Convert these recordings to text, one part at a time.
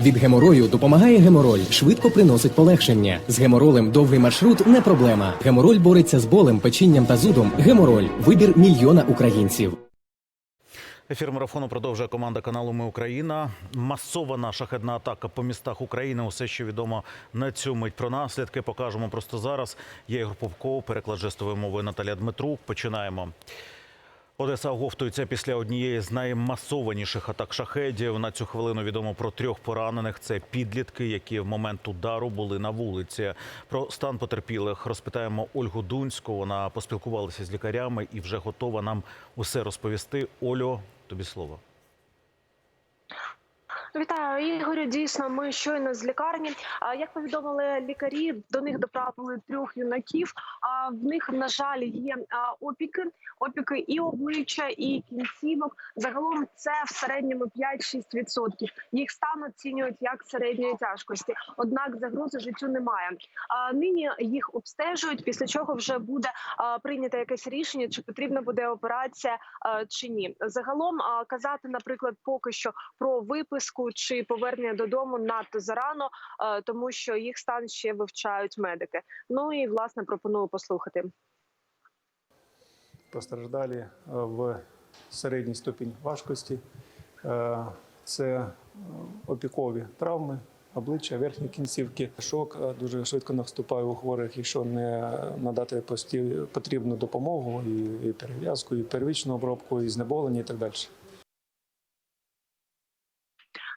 Від геморою допомагає гемороль, швидко приносить полегшення. З геморолем довгий маршрут не проблема. Гемороль бореться з болем, печінням та зудом. Гемороль вибір мільйона українців. Ефір марафону продовжує команда каналу Ми Україна. Масована шахедна атака по містах України. Усе, що відомо на цю мить про наслідки, покажемо просто зараз. Я Ігор Попков, переклад жестовою мовою Наталія Дмитрук. Починаємо. Одеса оговтується після однієї з наймасованіших атак шахедів. На цю хвилину відомо про трьох поранених. Це підлітки, які в момент удару були на вулиці. Про стан потерпілих розпитаємо Ольгу Дунську. Вона поспілкувалася з лікарями і вже готова нам усе розповісти. Олю, тобі слово. Вітаю, Ігорю. Дійсно, ми щойно з лікарні. Як повідомили лікарі, до них доправили трьох юнаків. А в них, на жаль, є опіки, опіки і обличчя, і кінцівок. Загалом це в середньому 5-6%. Їх стан оцінюють як середньої тяжкості. Однак загрози життю немає. А нині їх обстежують. Після чого вже буде прийнято якесь рішення, чи потрібна буде операція чи ні. Загалом казати, наприклад, поки що про виписку чи повернення додому надто зарано, е, тому що їх стан ще вивчають медики. Ну і власне пропоную послухати. постраждалі е, в середній ступінь важкості. Е, Це опікові травми, обличчя, верхні кінцівки. Шок дуже швидко наступає у хворих, якщо не надати потрібну допомогу, і перев'язку, і первічну обробку, і знеболення, і так далі.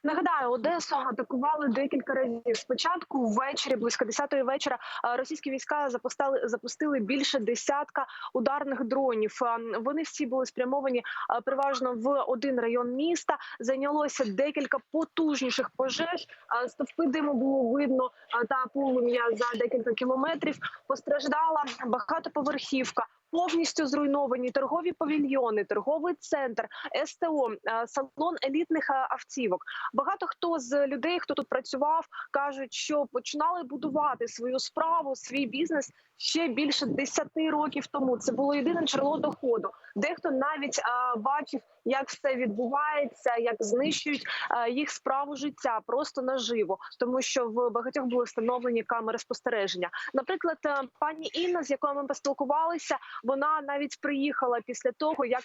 Нагадаю, Одесу атакували декілька разів. Спочатку ввечері, близько 10-ї вечора, е, російські війська запустили запустили більше десятка ударних дронів. Е, Вони всі були спрямовані е, переважно в один район міста. Зайнялося декілька потужніших пожеж. Е, Стовпи диму було видно е, та полум'я за декілька кілометрів. Постраждала багатоповерхівка. Повністю зруйновані торгові павільйони, торговий центр, СТО, е, салон елітних е, автівок. Багато хто з людей, хто тут працював, кажуть, що починали будувати свою справу, свій бізнес ще більше 10 років тому. Це було єдине джерело доходу. Дехто навіть а, бачив, як все відбувається, як знищують їх справу життя просто наживо, тому що в багатьох були встановлені камери спостереження. Наприклад, е, пані Інна, з якою ми поспілкувалися, вона навіть приїхала після того, як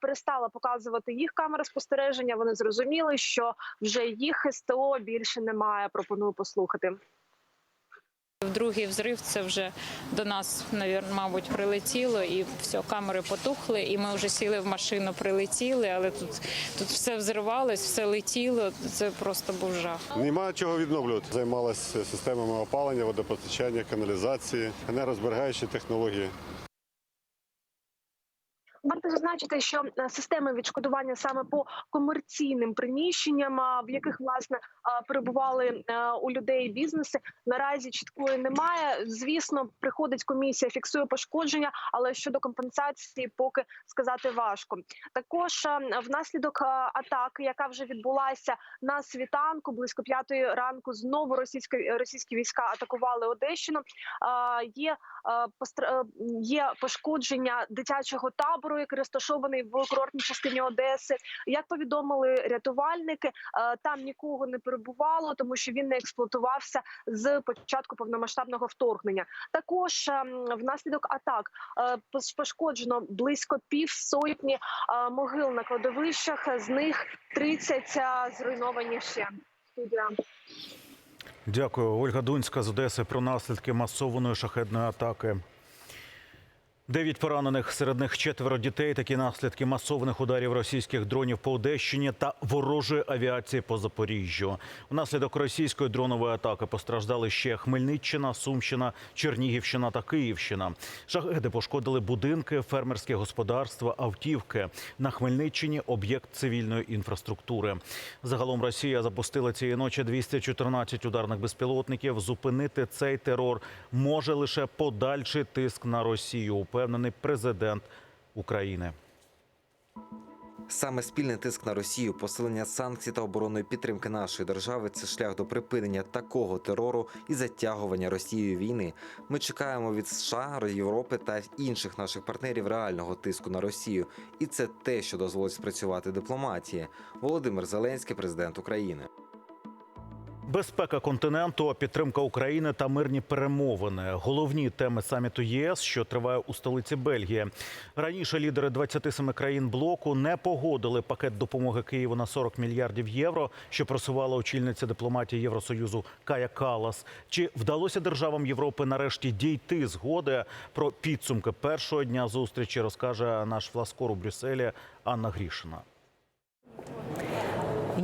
перестала показувати їх камери спостереження. Вони зрозуміли, що вже їх СТО більше немає. Пропоную послухати. Другий взрив це вже до нас, навір- мабуть, прилетіло, і все, камери потухли, і ми вже сіли в машину, прилетіли, але тут, тут все взривалось, все летіло. Це просто був жах. Нема чого відновлювати. Займалася системами опалення, водопостачання, каналізації, енергозберігаючі технології. Варто зазначити, що е, системи відшкодування саме по комерційним приміщенням, в яких власне перебували е, у людей бізнеси, наразі чіткої немає. Звісно, приходить комісія, фіксує пошкодження, але щодо компенсації, поки сказати важко. Також е, внаслідок атаки, яка вже відбулася на світанку, близько п'ятої ранку, знову російські російські війська атакували Одещину. Є є пошкодження дитячого табору, який розташований в курортній частині Одеси. Як повідомили рятувальники, е, там нікого не перебувало, тому що він не експлуатувався з початку повномасштабного вторгнення. Також е, внаслідок атак е, пошкоджено близько півсотні е, могил на кладовищах. З них 30 е, зруйновані ще. Студія. Дякую, Ольга Дунська з Одеси про наслідки масованої шахедної атаки. Дев'ять поранених, серед них четверо дітей. Такі наслідки масованих ударів російських дронів по Одещині та ворожої авіації по Запоріжжю. Внаслідок російської дронової атаки постраждали ще Хмельниччина, Сумщина, Чернігівщина та Київщина. Шахеди пошкодили будинки, фермерське господарства, автівки. На Хмельниччині об'єкт цивільної інфраструктури. Загалом Росія запустила цієї ночі 214 ударних безпілотників. Зупинити цей терор може лише подальший тиск на Росію. Упевнений президент України. Саме спільний тиск на Росію, посилення санкцій та оборонної підтримки нашої держави це шлях до припинення такого терору і затягування Росією війни. Ми чекаємо від США, Європи та інших наших партнерів реального тиску на Росію, і це те, що дозволить спрацювати дипломатії. Володимир Зеленський, президент України. Безпека континенту, підтримка України та мирні перемовини головні теми саміту ЄС, що триває у столиці Бельгії. Раніше лідери 27 країн блоку не погодили пакет допомоги Києву на 40 мільярдів євро, що просувала очільниця дипломатії Євросоюзу Кая Калас. Чи вдалося державам Європи нарешті дійти згоди про підсумки першого дня зустрічі? Розкаже наш власкор у Брюсселі Анна Грішина.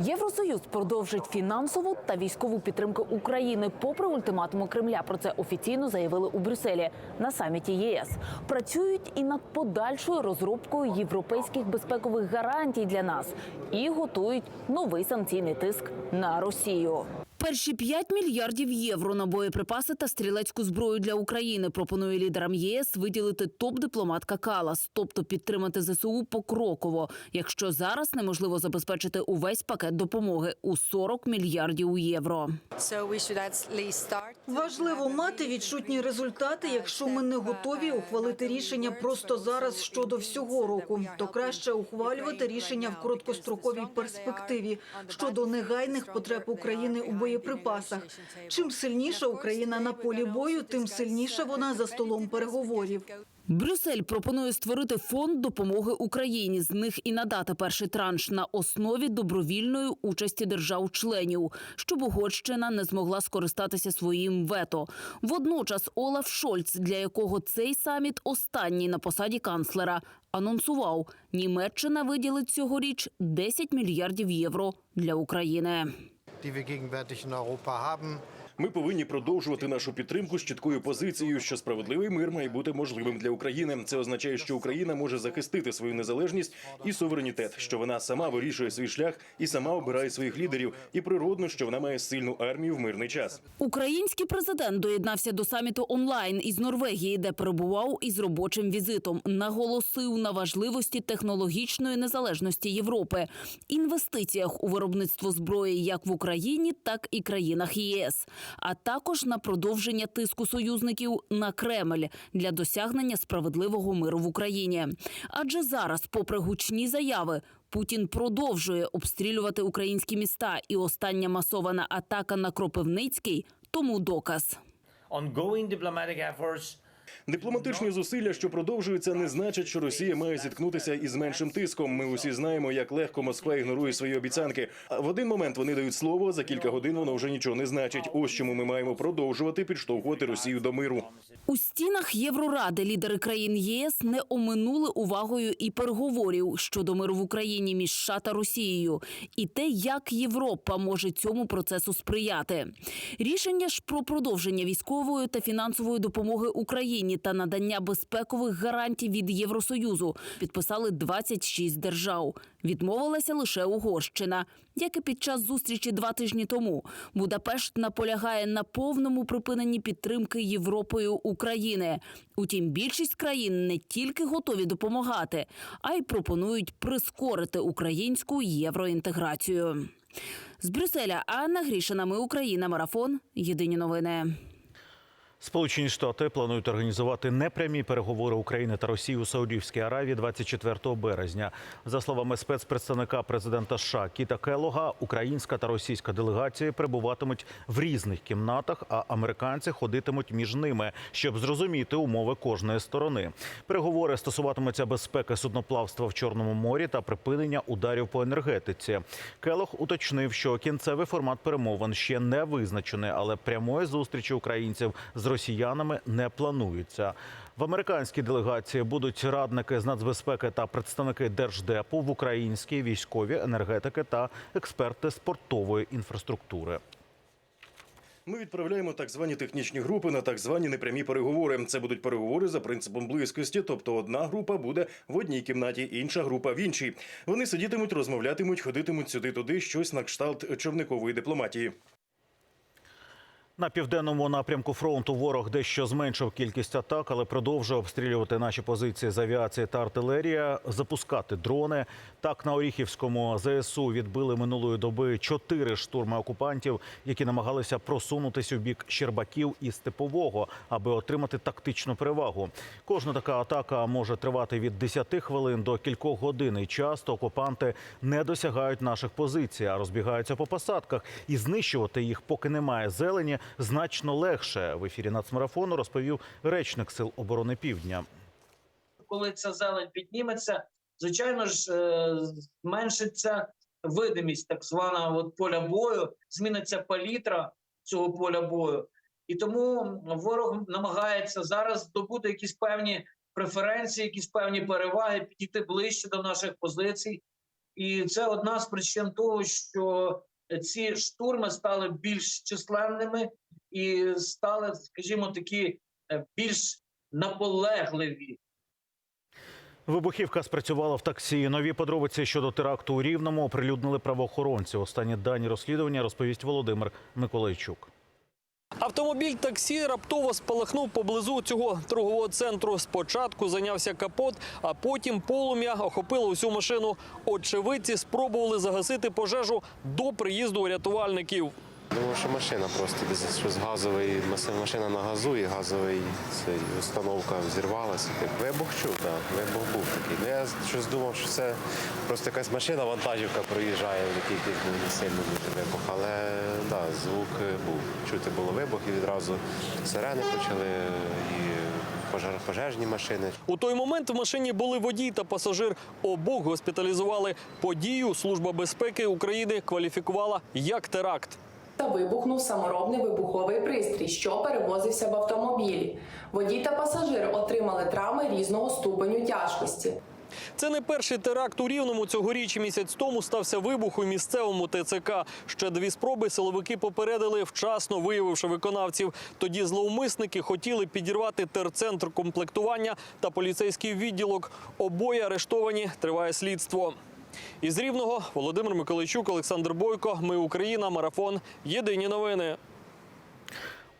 Євросоюз продовжить фінансову та військову підтримку України попри ультиматуми Кремля. Про це офіційно заявили у Брюсселі на саміті ЄС. Працюють і над подальшою розробкою європейських безпекових гарантій для нас і готують новий санкційний тиск на Росію. Перші 5 мільярдів євро на боєприпаси та стрілецьку зброю для України пропонує лідерам єС виділити топ-дипломатка Калас, тобто підтримати ЗСУ покроково, якщо зараз неможливо забезпечити увесь пакет допомоги у 40 мільярдів євро. Важливо мати відчутні результати. Якщо ми не готові ухвалити рішення просто зараз щодо всього року, то краще ухвалювати рішення в короткостроковій перспективі щодо негайних потреб України у боєприпасах. Чим сильніша Україна на полі бою, тим сильніше вона за столом переговорів. Брюссель пропонує створити фонд допомоги Україні. З них і надати перший транш на основі добровільної участі держав-членів, щоб Угорщина не змогла скористатися своїм вето. Водночас Олаф Шольц, для якого цей саміт останній на посаді канцлера, анонсував, Німеччина виділить цьогоріч 10 мільярдів євро для України. Die wir gegenwärtig in Europa haben. Ми повинні продовжувати нашу підтримку з чіткою позицією, що справедливий мир має бути можливим для України. Це означає, що Україна може захистити свою незалежність і суверенітет, що вона сама вирішує свій шлях і сама обирає своїх лідерів. І природно, що вона має сильну армію в мирний час. Український президент доєднався до саміту онлайн із Норвегії, де перебував із робочим візитом. Наголосив на важливості технологічної незалежності Європи, інвестиціях у виробництво зброї як в Україні, так і країнах ЄС, а також на продовження тиску союзників на Кремль для досягнення справедливого миру в Україні. Адже зараз, попри гучні заяви, Путін продовжує обстрілювати українські міста, і остання масована атака на Кропивницький тому доказ. ongoing diplomatic efforts Дипломатичні зусилля, що продовжуються, не значать, що Росія має зіткнутися із меншим тиском. Ми усі знаємо, як легко Москва ігнорує свої обіцянки. А в один момент вони дають слово, за кілька годин воно вже нічого не значить. Ось чому ми маємо продовжувати підштовхувати Росію до миру. У стінах Євроради лідери країн ЄС не оминули увагою і переговорів щодо миру в Україні між США та Росією, і те, як Європа може цьому процесу сприяти. Рішення ж про продовження військової та фінансової допомоги Україні та надання безпекових гарантій від Євросоюзу підписали 26 держав. Відмовилася лише Угорщина, як і під час зустрічі два тижні тому. Будапешт наполягає на повному припиненні підтримки Європою України. Утім, більшість країн не тільки готові допомагати, а й пропонують прискорити українську євроінтеграцію. З Брюсселя Анна Грішина. Ми Україна. Марафон. Єдині новини. Сполучені Штати планують організувати непрямі переговори України та Росії у Саудівській Аравії 24 березня. За словами спецпредставника президента США Кіта Келога, українська та російська делегації перебуватимуть в різних кімнатах, а американці ходитимуть між ними, щоб зрозуміти умови кожної сторони. Переговори стосуватимуться безпеки судноплавства в Чорному морі та припинення ударів по енергетиці. Келог уточнив, що кінцевий формат перемовин ще не визначений, але прямої зустрічі українців з росіянами не планується. В американській делегації будуть радники з нацбезпеки та представники держдепу в українській військові енергетики та експерти з портової інфраструктури. Ми відправляємо так звані технічні групи на так звані непрямі переговори. Це будуть переговори за принципом близькості, тобто одна група буде в одній кімнаті, інша група в іншій. Вони сидітимуть, розмовлятимуть, ходитимуть сюди-туди, щось на кшталт човникової дипломатії. На південному напрямку фронту ворог дещо зменшив кількість атак, але продовжує обстрілювати наші позиції з авіації та артилерія, запускати дрони. Так на Оріхівському ЗСУ відбили минулої доби чотири штурми окупантів, які намагалися просунутися у бік Щербаків і Степового, аби отримати тактичну перевагу. Кожна така атака може тривати від 10 хвилин до кількох годин. І часто окупанти не досягають наших позицій, а розбігаються по посадках. І знищувати їх, поки немає зелені, значно легше. В ефірі нацмарафону розповів речник сил оборони Півдня. коли ця зелень підніметься, звичайно ж, е, зменшиться видимість так звана от поля бою, зміниться палітра цього поля бою. І тому ворог намагається зараз здобути якісь певні преференції, якісь певні переваги, підійти ближче до наших позицій. І це одна з причин того, що ці штурми стали більш численними і стали, скажімо, такі е, більш наполегливі. Вибухівка спрацювала в таксі. Нові подробиці щодо теракту у Рівному оприлюднили правоохоронці. Останні дані розслідування розповість Володимир Миколайчук. Автомобіль таксі раптово спалахнув поблизу цього торгового центру. Спочатку зайнявся капот, а потім полум'я охопило усю машину. Очевидці спробували загасити пожежу до приїзду рятувальників. Думав, що машина просто десь щось газовий, машина на газу і газовий цей, установка взірвалася. Так, Вибух чув, так, вибух був такий. Ну, я щось думав, що це просто якась машина, вантажівка проїжджає, в якій не сильно дуже вибух. Але да, звук е, був. Чути було вибух і відразу сирени почали і пожежні машини. У той момент в машині були водій та пасажир. Обох госпіталізували. Подію Служба безпеки України кваліфікувала як теракт. Та вибухнув саморобний вибуховий пристрій, що перевозився в автомобілі. Водій та пасажир отримали травми різного ступеню тяжкості. Це не перший теракт у Рівному. Цьогоріч місяць тому стався вибух у місцевому ТЦК. Ще дві спроби силовики попередили, вчасно виявивши виконавців. Тоді зловмисники хотіли підірвати терцентр комплектування та поліцейський відділок. Обоє арештовані. Триває слідство. Із Рівного Володимир Миколайчук, Олександр Бойко. Ми Україна. Марафон. Єдині новини.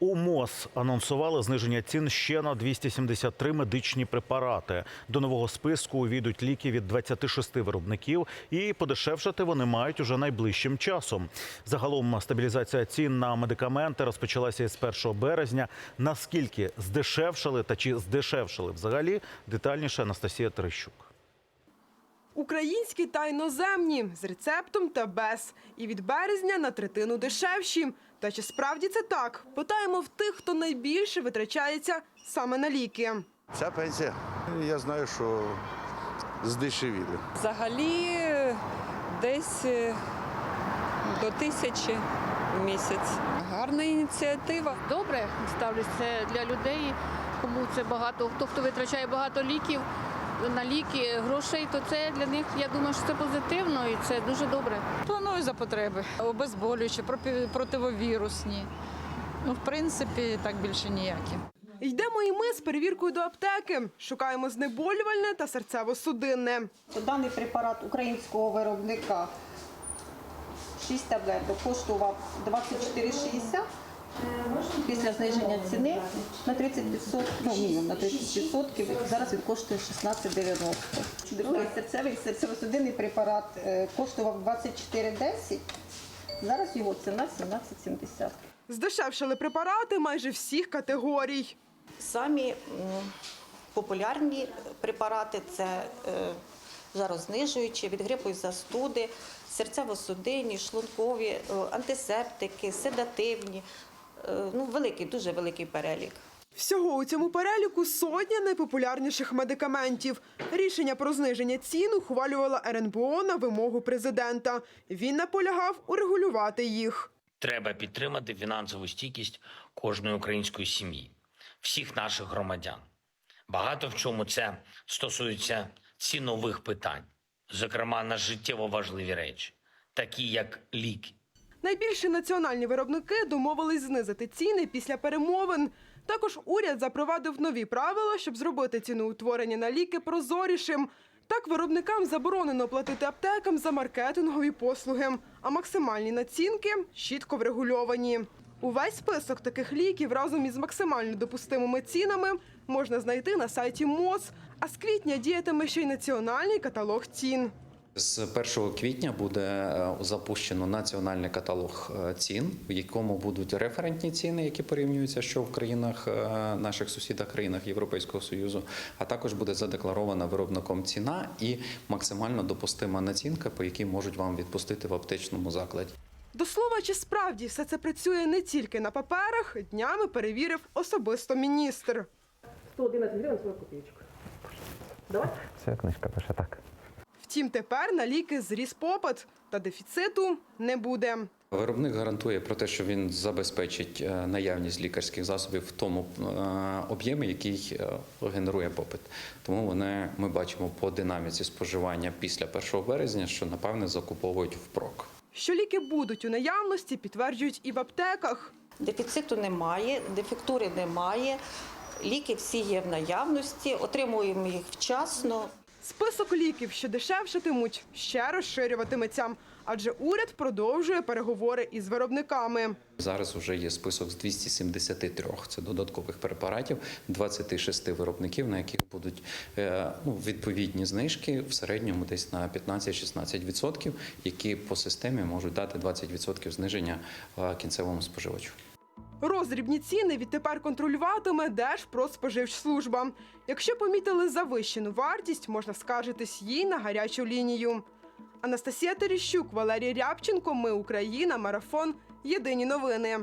У МОЗ анонсували зниження цін ще на 273 медичні препарати. До нового списку увійдуть ліки від 26 виробників, і подешевшати вони мають уже найближчим часом. Загалом стабілізація цін на медикаменти розпочалася із 1 березня. Наскільки здешевшали та чи здешевшали взагалі детальніше Анастасія Терещук. Українські та іноземні з рецептом та без. І від березня на третину дешевші. Та чи справді це так? Питаємо в тих, хто найбільше витрачається саме на ліки. Ця пенсія, я знаю, що здешевіли. Взагалі десь е, до тисячі в місяць. Гарна ініціатива. Добре ставляться для людей, кому це багато, хто хто витрачає багато ліків на ліки, грошей, то це для них, я думаю, що це позитивно і це дуже добре. Планую за потреби. Обезболюючі, противовірусні. Ну, в принципі, так більше ніякі. Йдемо і ми з перевіркою до аптеки. Шукаємо знеболювальне та серцево-судинне. Даний препарат українського виробника 6 таблеток коштував 24,60. Після зниження ціни на 30%, ну мінімум на 30%, зараз він коштує 16,90. Другий серцевий серцево-судинний препарат е, коштував 24,10. Зараз його ціна 17,70. Здешевшили препарати майже всіх категорій. Самі м, популярні препарати це е, жарознижуючі, від грипу і застуди, серцево-судинні, шлункові, е, антисептики, седативні. Е, Ну, великий, дуже великий перелік. Всього у цьому переліку сотня найпопулярніших медикаментів. Рішення про зниження цін ухвалювала РНБО на вимогу президента. Він наполягав урегулювати їх. Треба підтримати фінансову стійкість кожної української сім'ї, всіх наших громадян. Багато в чому це стосується цінових питань, зокрема на життєво важливі речі, такі як ліки. Найбільші національні виробники домовились знизити ціни після перемовин. Також уряд запровадив нові правила, щоб зробити ціноутворення на ліки прозорішим. Так виробникам заборонено платити аптекам за маркетингові послуги, а максимальні націнки чітко врегульовані. Увесь список таких ліків разом із максимально допустимими цінами можна знайти на сайті МОЗ. А з квітня діятиме ще й національний каталог цін. З 1 квітня буде е, запущено національний каталог е, цін, в якому будуть референтні ціни, які порівнюються, що в країнах е, наших сусідах, країнах Європейського союзу, а також буде задекларована виробником ціна і максимально допустима націнка, по якій можуть вам відпустити в аптечному закладі. До слова, чи справді все це працює не тільки на паперах, днями перевірив особисто міністр. 111 гривень 40 копійочок. Давай. Це книжка пише так. Втім, тепер на ліки зріс попит, та дефіциту не буде. Виробник гарантує про те, що він забезпечить е, наявність лікарських засобів в тому е, об'ємі, який е, генерує попит. Тому вони ми бачимо по динаміці споживання після 1 березня, що напевне закуповують впрок. Що ліки будуть у наявності, підтверджують і в аптеках. Дефіциту немає, дефектури немає. Ліки всі є в наявності, отримуємо їх вчасно. Список ліків, що дешевшатимуть, ще розширюватиметься, адже уряд продовжує переговори із виробниками. Зараз вже є список з 273 це додаткових препаратів, 26 виробників, на яких будуть е, ну, відповідні знижки в середньому десь на 15-16%, які по системі можуть дати 20% зниження е, кінцевому споживачу. Роздрібні ціни відтепер контролюватиме Держпродспоживслужба. Якщо помітили завищену вартість, можна скаржитись їй на гарячу лінію. Анастасія Терещук, Валерій Рябченко. Ми Україна. Марафон. Єдині новини.